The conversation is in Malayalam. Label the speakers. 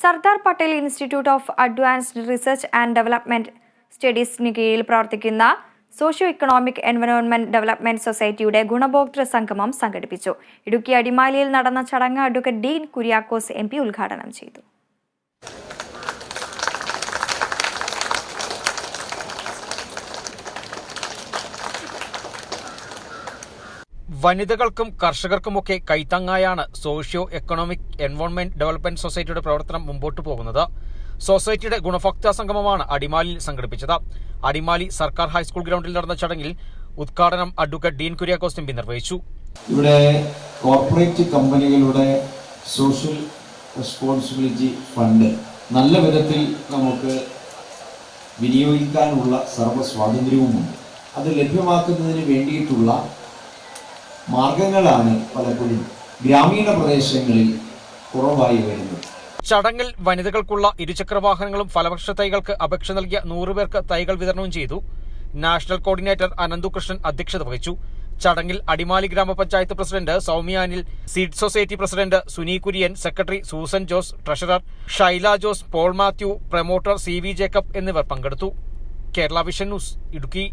Speaker 1: Sardar Patel Institute of Advanced Research and Development സ്റ്റഡീസിന് കീഴിൽ പ്രവർത്തിക്കുന്ന സോഷ്യോ ഇക്കണോമിക് എൻവയോൺമെന്റ് ഡെവലപ്മെന്റ് സൊസൈറ്റിയുടെ ഗുണഭോക്തൃ സംഗമം സംഘടിപ്പിച്ചു. ഇടുക്കി അടിമാലിയിൽ നടന്ന ചടങ്ങ് അഡ്വക്കേറ്റ് ഡീൻ കുര്യാക്കോസ് എം ഉദ്ഘാടനം ചെയ്തു.
Speaker 2: വനിതകൾക്കും കർഷകർക്കുമൊക്കെ കൈത്താങ്ങായാണ് സോഷ്യോ എക്കണോമിക് എൻവോൺമെന്റ് ഡെവലപ്മെന്റ് സൊസൈറ്റിയുടെ പ്രവർത്തനം മുമ്പോട്ട് പോകുന്നത്. സൊസൈറ്റിയുടെ ഗുണഭോക്താ സംഗമമാണ് അടിമാലിയിൽ സംഘടിപ്പിച്ചത്. അടിമാലി സർക്കാർ ഹൈസ്കൂൾ ഗ്രൗണ്ടിൽ നടന്ന ചടങ്ങിൽ ഉദ്ഘാടനം അഡ്വക്കേറ്റ് ഡീൻ കുര്യാക്കോസ് എം നിർവഹിച്ചു.
Speaker 3: ഇവിടെ കോർപ്പറേറ്റ് കമ്പനികളുടെ സോഷ്യൽ റെസ്പോൺസിബിലിറ്റി ഫണ്ട് നല്ല വിധത്തിൽ നമുക്ക് വിനിയോഗിക്കാനുള്ള സർവ സ്വാതന്ത്ര്യവുമുണ്ട് അത് ലഭ്യമാക്കുന്നതിന് വേണ്ടിയിട്ടുള്ള മാർഗങ്ങളാണ് പലപ്പോഴും ഗ്രാമീണ പ്രദേശങ്ങളിൽ കുറവായി വരുന്നത്.
Speaker 2: ചടങ്ങിൽ വനിതകൾക്കുള്ള ഇരുചക്ര വാഹനങ്ങളും ഫലവൃക്ഷ തൈകൾക്ക് അപേക്ഷ നൽകിയ നൂറുപേർക്ക് തൈകൾ വിതരണവും ചെയ്തു. നാഷണൽ കോർഡിനേറ്റർ അനന്തുകൃഷ്ണൻ അധ്യക്ഷത വഹിച്ചു. ചടങ്ങിൽ അടിമാലി ഗ്രാമപഞ്ചായത്ത് president Soumya Anil seed society president Suni Kurian secretary Susan Jose treasurer Shaila Jose Paul Mathew promoter C V Jacob എന്നിവർ പങ്കെടുത്തു. Kerala Vision News Idukki.